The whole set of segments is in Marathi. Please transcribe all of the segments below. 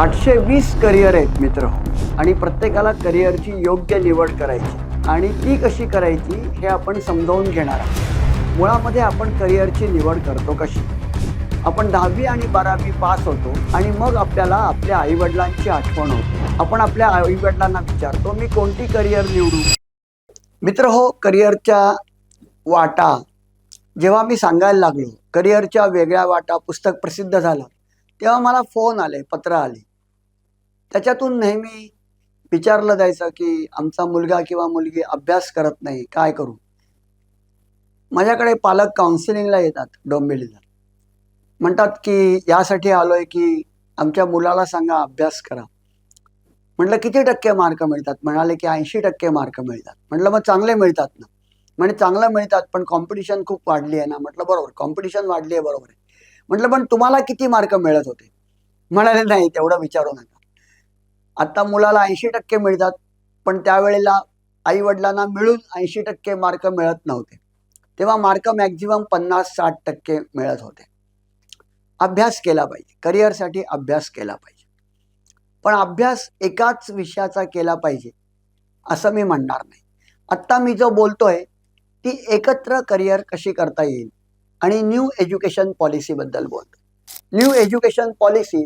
आठशे वीस करिअर आहेत मित्र. आणि प्रत्येकाला करिअरची योग्य निवड करायची. आणि ती कशी करायची हे आपण समजावून घेणार आहोत. मुळामध्ये आपण करिअरची निवड करतो कशी? आपण दहावी आणि बारावी पास होतो आणि मग आपल्याला आपल्या आईवडिलांची आठवण होते. आपण आपल्या आईवडिलांना विचारतो मी कोणती करिअर निवडू? मित्र हो करिअरच्या वाटा. जेव्हा मी सांगायला लागलो करिअरच्या वेगळ्या वाटा पुस्तक प्रसिद्ध झालं तेव्हा मला फोन आले पत्र आले. त्याच्यातून नेहमी विचारलं जायचं की आमचा मुलगा किंवा मुलगी अभ्यास करत नाही काय करू? माझ्याकडे पालक काउन्सिलिंगला येतात डोंबिवलीला. म्हणतात की यासाठी आलोय की आमच्या मुलाला सांगा अभ्यास करा. म्हटलं किती टक्के मार्क मिळतात? म्हणाले की ऐंशी टक्के मार्क मिळतात. म्हटलं मग चांगले मिळतात ना? म्हणजे चांगलं मिळतात पण कॉम्पिटिशन खूप वाढली आहे ना. म्हटलं बरोबर कॉम्पिटिशन वाढली आहे बरोबर आहे. म्हटलं पण तुम्हाला किती मार्क मिळत होते? म्हणाले नाही तेवढं विचारू नका. आता मुलाला ऐंशी टक्के मिळतात पण त्यावेळेला आई वडिलांना मिळून ऐंशी टक्के मार्क मिळत नव्हते. तेव्हा मार्क मॅक्झिमम पन्नास साठ टक्के मिळत होते. अभ्यास केला पाहिजे. करिअरसाठी अभ्यास केला पाहिजे. पण अभ्यास एकाच विषयाचा केला पाहिजे असं मी म्हणणार नाही. आत्ता मी जो बोलतोय ती एकत्र करिअर कशी करता येईल आणि न्यू एज्युकेशन पॉलिसीबद्दल बोलतो न्यू एज्युकेशन पॉलिसी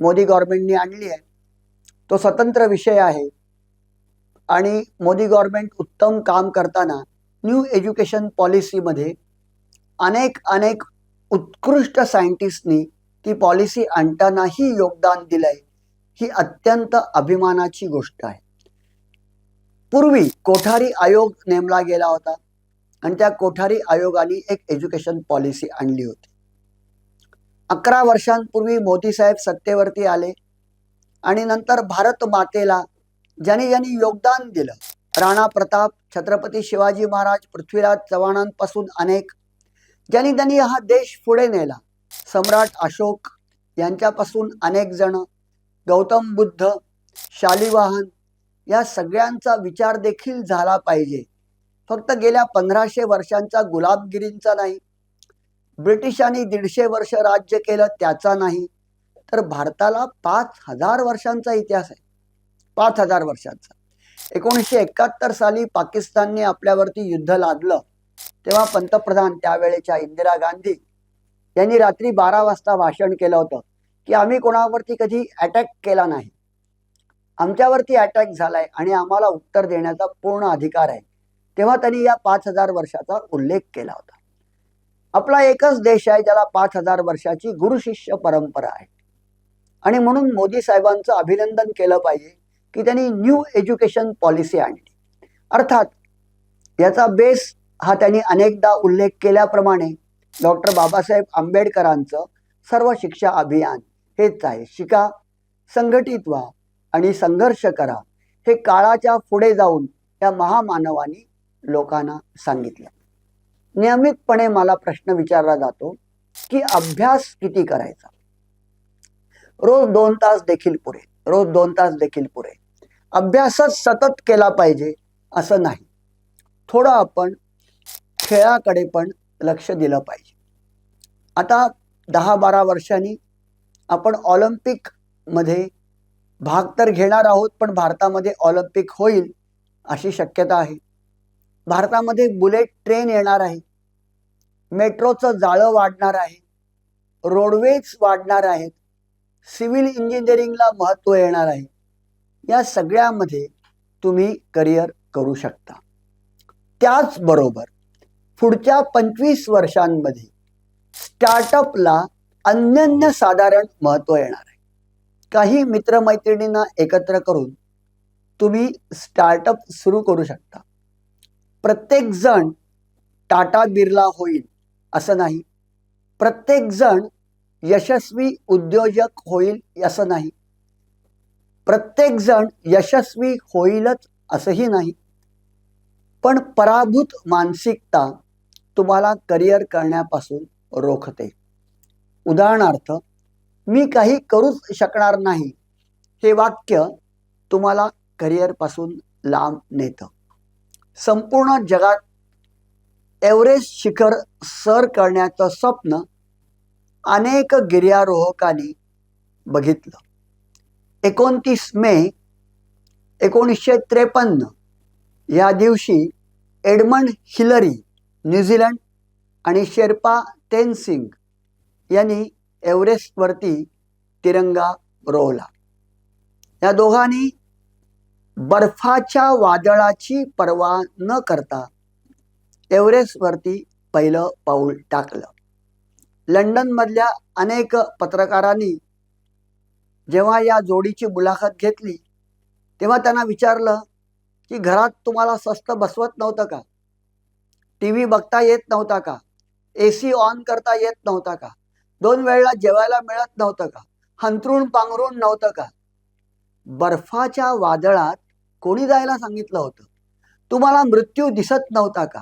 मोदी गव्हर्मेंटनी आणली आहे. तो स्वतंत्र विषय आहे. आणि मोदी गव्हर्नमेंट उत्तम काम करताना न्यू एज्युकेशन पॉलिसीमध्ये अनेक अनेक उत्कृष्ट सायंटिस्टनी ती पॉलिसी आणतानाही योगदान दिलंय. ही अत्यंत अभिमानाची गोष्ट आहे. पूर्वी कोठारी आयोग नेमला गेला होता आणि त्या कोठारी आयोगाने एक एज्युकेशन पॉलिसी आणली होती. अकरा वर्षांपूर्वी मोदी साहेब सत्तेवरती आले. आणि नंतर भारत मातेला ज्यांनी ज्यांनी योगदान दिलं. राणा प्रताप छत्रपती शिवाजी महाराज पृथ्वीराज चव्हाणांपासून अनेक. ज्यांनी त्यांनी हा देश पुढे नेला. सम्राट अशोक यांच्यापासून अनेक जण. गौतम बुद्ध शालिवाहन या सगळ्यांचा विचार देखील झाला पाहिजे. फक्त गेल्या पंधराशे वर्षांचा गुलाबगिरींचा नाही. ब्रिटिशांनी दीडशे वर्ष राज्य केलं त्याचा नाही. तर भारताला पाच हजार वर्षांचा इतिहास आहे. पाच हजार वर्षांचा. एकोणीसशे एकाहत्तर साली पाकिस्तानने आपल्यावरती युद्ध लादलं. तेव्हा पंतप्रधान त्यावेळेच्या इंदिरा गांधी यांनी रात्री बारा वाजता भाषण केलं होतं की आम्ही कोणावरती कधी अटॅक केला नाही. आमच्यावरती अटॅक झालाय आणि आम्हाला उत्तर देण्याचा पूर्ण अधिकार आहे. तेव्हा त्यांनी या पाच हजार वर्षाचा उल्लेख केला होता. आपला एकच देश आहे ज्याला पाच हजार वर्षाची गुरु शिष्य परंपरा आहे. आणि म्हणून मोदी साहेबांचं अभिनंदन केलं पाहिजे की त्यांनी न्यू एज्युकेशन पॉलिसी आणली. अर्थात याचा बेस हा त्यांनी अनेकदा उल्लेख केल्याप्रमाणे डॉक्टर बाबासाहेब आंबेडकरांचं सर्व शिक्षा अभियान हेच आहे. शिका संघटित व्हा आणि संघर्ष करा हे काळाच्या पुढे जाऊन या महामानवानी लोकांना सांगितलं. नियमितपणे मला प्रश्न विचारला जातो की अभ्यास किती करायचा? रोज दोन तास देखील पुरे. रोज दोन तास देखील पुरे. अभ्यासच सतत केला पाहिजे असं नाही. थोडं आपण खेळाकडे पण लक्ष दिलं पाहिजे. आता दहा बारा वर्षांनी आपण ऑलिम्पिकमध्ये भाग तर घेणार आहोत पण भारतामध्ये ऑलिम्पिक होईल अशी शक्यता आहे. भारतामध्ये बुलेट ट्रेन येणार आहे. मेट्रोचं जाळं वाढणार आहे. रोडवेज वाढणार आहेत. सिव्हिल इंजिनिअरिंगला महत्त्व येणार आहे. या सगळ्यामध्ये तुम्ही करिअर करू शकता. त्याचबरोबर पुढच्या पंचवीस वर्षांमध्ये स्टार्टअपला अन्यन्य साधारण महत्त्व येणार आहे. काही मित्रमैत्रिणींना एकत्र करून तुम्ही स्टार्टअप सुरू करू शकता. प्रत्येक जण टाटा बिर्ला होईल असं नाही. प्रत्येक जण यशस्वी उद्योजक होईल असं नाही. प्रत्येक जण यशस्वी होईलच असंही नाही. पण पराभूत मानसिकता तुम्हाला करिअर करण्यापासून रोखते. उदाहरणार्थ मी काही करूच शकणार नाही हे वाक्य तुम्हाला करिअरपासून लांब नेतं. संपूर्ण जगात एव्हरेस्ट शिखर सर करण्याचं स्वप्न अनेक गिर्यारोहकांनी बघितलं. एकोणतीस मे एकोणीसशे त्रेपन्न या दिवशी एडमंड हिलरी न्यूझीलंड आणि शेर्पा तेनसिंग यांनी एव्हरेस्टवरती तिरंगा रोवला. या दोघांनी बर्फाच्या वादळाची पर्वा न करता एव्हरेस्टवरती पहिलं पाऊल टाकलं. लंडनमधल्या अनेक पत्रकारांनी जेव्हा या जोडीची मुलाखत घेतली तेव्हा त्यांना विचारलं की घरात तुम्हाला स्वस्त बसवत नव्हतं का? टी व्ही बघता येत नव्हता का? ए सी ऑन करता येत नव्हता का? दोन वेळेला जेवायला मिळत नव्हतं का? हंतरून पांघरून नव्हतं का? बर्फाच्या वादळात कोणी जायला सांगितलं होतं? तुम्हाला मृत्यू दिसत नव्हता का?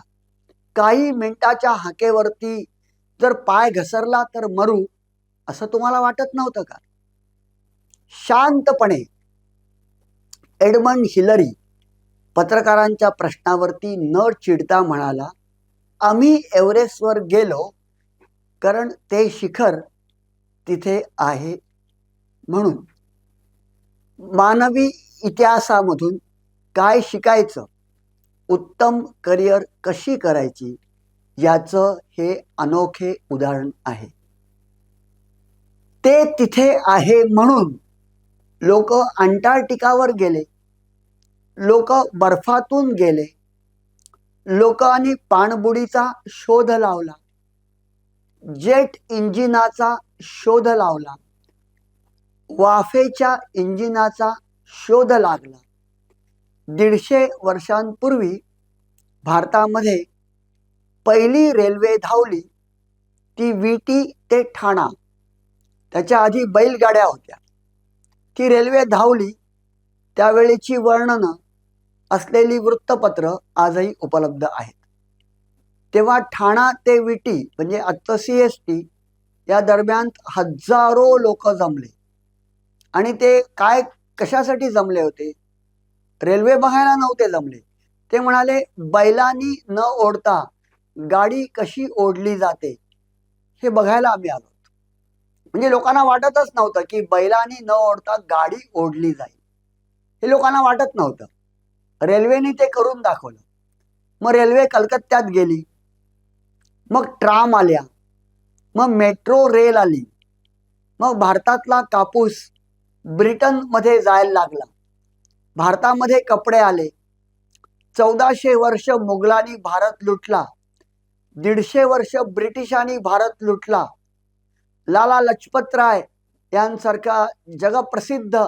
काही मिनिटाच्या हाकेवरती जर पाय घसरला तर मरू असं तुम्हाला वाटत नव्हतं का? शांतपणे एडमंड हिलरी पत्रकारांच्या प्रश्नावरती न चिडता म्हणाला आम्ही एव्हरेस्टवर गेलो कारण ते शिखर तिथे आहे म्हणून. मानवी इतिहासामधून काय शिकायचं? उत्तम करिअर कशी करायची? याचं हे अनोखे उदाहरण आहे. ते तिथे आहे म्हणून लोक अंटार्क्टिकावर गेले. लोक बर्फातून गेले. लोकांनी पाणबुडीचा शोध लावला. जेट इंजिनाचा शोध लावला. वाफेच्या इंजिनाचा शोध लागला. दीडशे वर्षांपूर्वी भारतामध्ये पहिली रेल्वे धावली ती विटी ते ठाणा. त्याच्या आधी बैलगाड्या होत्या. ती रेल्वे धावली त्यावेळेची वर्णनं असलेली वृत्तपत्र आजही उपलब्ध आहेत. तेव्हा ठाणा ते विटी म्हणजे आत्ता सी एस टी या दरम्यान हजारो लोक जमले. आणि ते काय कशासाठी जमले होते? रेल्वे बघायला नव्हते जमले. ते म्हणाले बैलांनी न ओढता गाडी कशी ओढली जाते हे बघायला आम्ही आलो म्हणजे लोकांना वाटतच नव्हतं की बैलांनी न ओढता गाडी ओढली जाईल. हे लोकांना वाटत नव्हतं. रेल्वेने ते करून दाखवलं. मग रेल्वे कलकत्त्यात गेली. मग ट्राम आल्या. मग मेट्रो रेल आली. मग भारतातला कापूस ब्रिटनमध्ये जायला लागला. भारतामध्ये कपडे आले. चौदाशे वर्ष मुघलांनी भारत लुटला. दीडशे वर्ष ब्रिटिशांनी भारत लुटला. लाला लजपत राय यांसारख्या जगप्रसिद्ध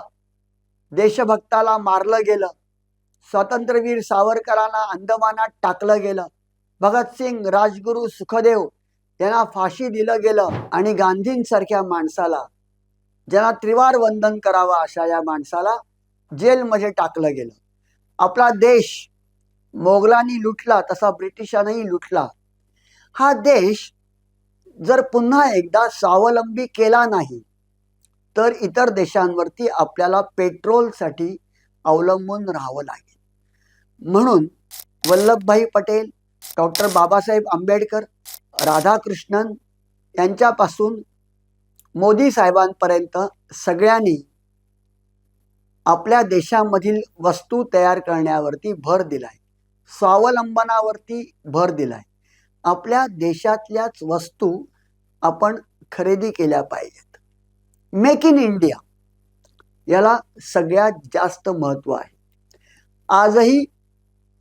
देशभक्ताला मारलं गेलं. स्वातंत्र्यवीर सावरकरांना अंदमानात टाकलं गेलं. भगतसिंग राजगुरू सुखदेव यांना फाशी दिलं गेलं आणि गांधींसारख्या माणसाला ज्यांना त्रिवार वंदन करावं अशा या माणसाला जेलमध्ये टाकलं गेलं. आपला देश मोगलांनी लुटला तसा ब्रिटिशांनाही लुटला. हा देश जर पुन्हा एकदा स्वावलंबी केला नाही तर इतर देशांवरती आपल्याला पेट्रोलसाठी अवलंबून राहावं लागेल. म्हणून वल्लभभाई पटेल डॉक्टर बाबासाहेब आंबेडकर राधाकृष्णन यांच्यापासून मोदी साहेबांपर्यंत सगळ्यांनी आपल्या देशामधील वस्तू तयार करण्यावरती भर दिलाय. स्वावलंबनावरती भर दिलाय. आपल्या देशातल्याच वस्तू आपण खरेदी केल्या पाहिजेत. मेक इन इंडिया याला सगळ्यात जास्त महत्त्व आहे. आजही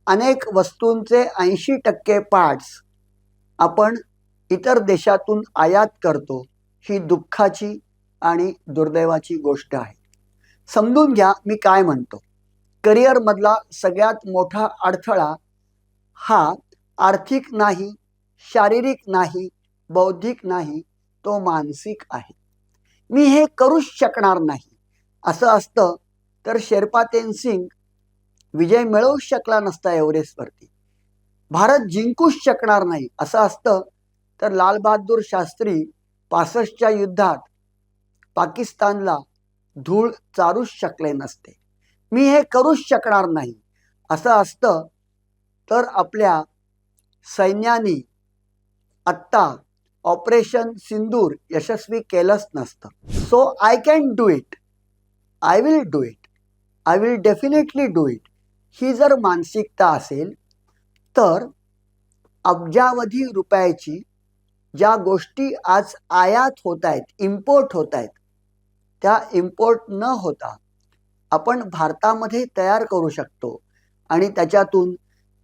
अनेक वस्तूंचे ऐंशी टक्के पार्ट्स आपण इतर देशातून आयात करतो ही दुःखाची आणि दुर्दैवाची गोष्ट आहे. समजून घ्या मी काय म्हणतो. करिअरमधला सगळ्यात मोठा अडथळा हा आर्थिक नाही शारीरिक नाही बौद्धिक नाही तो मानसिक आहे. मी हे करूच शकणार नाही. असं असतं तर शेर्पातेन सिंग विजय मिळवूच शकला नसता एव्हरेस्टवरती भारत जिंकूच शकणार नाही असं असतं तर लालबहादूर शास्त्री पासष्टच्या युद्धात पाकिस्तानला धूळ चारूच शकले नसते. मी हे करूच शकणार नाही असं असतं तर आपल्या सैन्याने आत्ता ऑपरेशन सिंदूर यशस्वी केलंच नसतं. So I can do it I will do it I will definitely do it ही जर मानसिकता असेल तर अब्जावधी रुपयाची ज्या गोष्टी आज आयात होत आहेत इम्पोर्ट होत आहेत त्या इम्पोर्ट न होता आपण भारतामध्ये तयार करू शकतो. आणि त्याच्यातून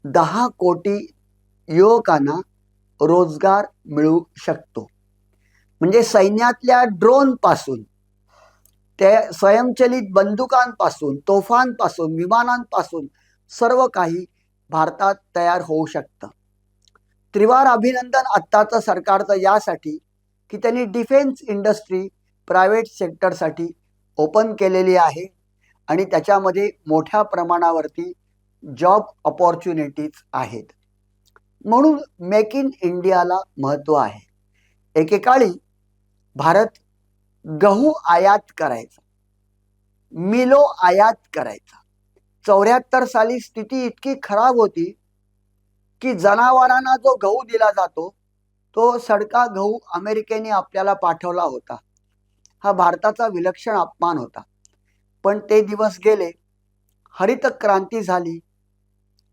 दहा कोटी युवकांना रोजगार मिळू शकतो. म्हणजे सैन्यातल्या ड्रोनपासून ते स्वयंचलित बंदुकांपासून तोफांपासून विमानांपासून सर्व काही भारतात तयार होऊ शकतं. त्रिवार अभिनंदन आत्ताचं सरकारचं यासाठी की त्यांनी डिफेन्स इंडस्ट्री प्रायव्हेट सेक्टरसाठी ओपन केलेली आहे आणि त्याच्यामध्ये मोठ्या प्रमाणावरती जॉब ऑपॉर्च्युनिटीज आहेत. म्हणून मेक इन इंडियाला महत्त्व आहे. एकेकाळी भारत गहू आयात करायचा. मिलो आयात करायचा. चौऱ्याहत्तर साली स्थिती इतकी खराब होती की जनावरांना जो गहू दिला जातो तो सडका गहू अमेरिकेने आपल्याला पाठवला होता. हा भारताचा विलक्षण अपमान होता. पण ते दिवस गेले हरित क्रांती झाली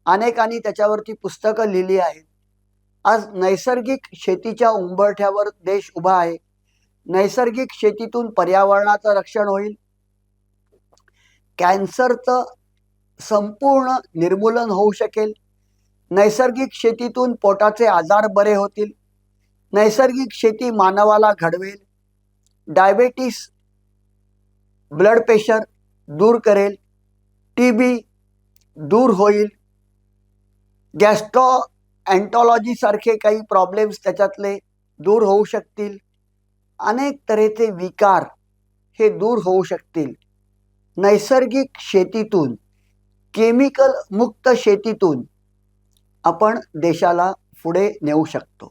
अनेकांनी त्याच्यावरती पुस्तकं लिहिली आहेत. आज नैसर्गिक शेतीच्या उंबरठ्यावर देश उभा आहे. नैसर्गिक शेतीतून पर्यावरणाचं रक्षण होईल. कॅन्सरचं संपूर्ण निर्मूलन होऊ शकेल. नैसर्गिक शेतीतून पोटाचे आजार बरे होतील. नैसर्गिक शेती मानवाला घडवेल. डायबेटीस ब्लड प्रेशर दूर करेल. टी बी दूर होईल. गॅस्ट्रो अँटॉलॉजीसारखे काही प्रॉब्लेम्स त्याच्यातले दूर होऊ शकतील. अनेक तऱ्हेचे विकार हे दूर होऊ शकतील. नैसर्गिक शेतीतून केमिकल मुक्त शेतीतून आपण देशाला पुढे नेऊ शकतो.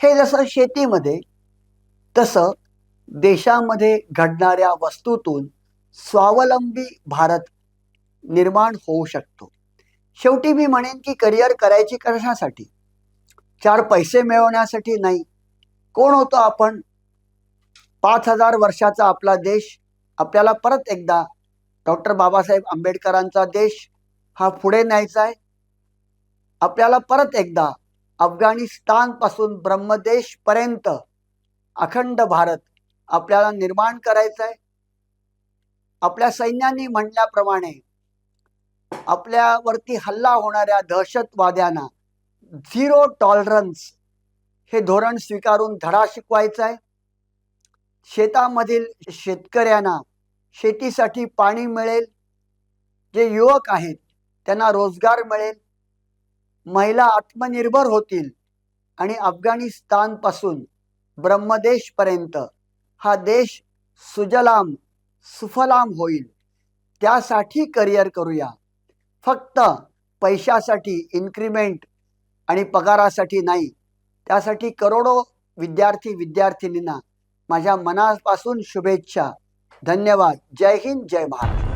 हे जसं शेतीमध्ये तसं देशामध्ये घडणाऱ्या वस्तूतून स्वावलंबी भारत निर्माण होऊ शकतो. शेवटी मी म्हणेन की करिअर करायची कशासाठी? चार पैसे मिळवण्यासाठी नाही. कोण होतो आपण? पाच हजार वर्षाचा आपला देश. आपल्याला परत एकदा डॉक्टर बाबासाहेब आंबेडकरांचा देश हा पुढे न्यायचा आहे. आपल्याला परत एकदा अफगाणिस्तानपासून ब्रह्मदेशपर्यंत अखंड भारत आपल्याला निर्माण करायचा आहे. आपल्या सैन्यांनी म्हणल्याप्रमाणे आपल्यावरती हल्ला होणाऱ्या दहशतवाद्यांना झिरो टॉलरन्स हे धोरण स्वीकारून धडा शिकवायचा आहे. शेतामधील शेतकऱ्यांना शेतीसाठी पाणी मिळेल. जे युवक आहेत त्यांना रोजगार मिळेल. महिला आत्मनिर्भर होतील. आणि अफगाणिस्तानपासून ब्रह्मदेशपर्यंत हा देश सुजलाम सुफलाम होईल. त्यासाठी करिअर करूया. फक्त पैशासाठी इन्क्रिमेंट आणि पगारासाठी नाही. त्यासाठी करोडो विद्यार्थी विद्यार्थिनींना माझ्या मनापासून शुभेच्छा. धन्यवाद. जय हिंद जय महाराष्ट्र.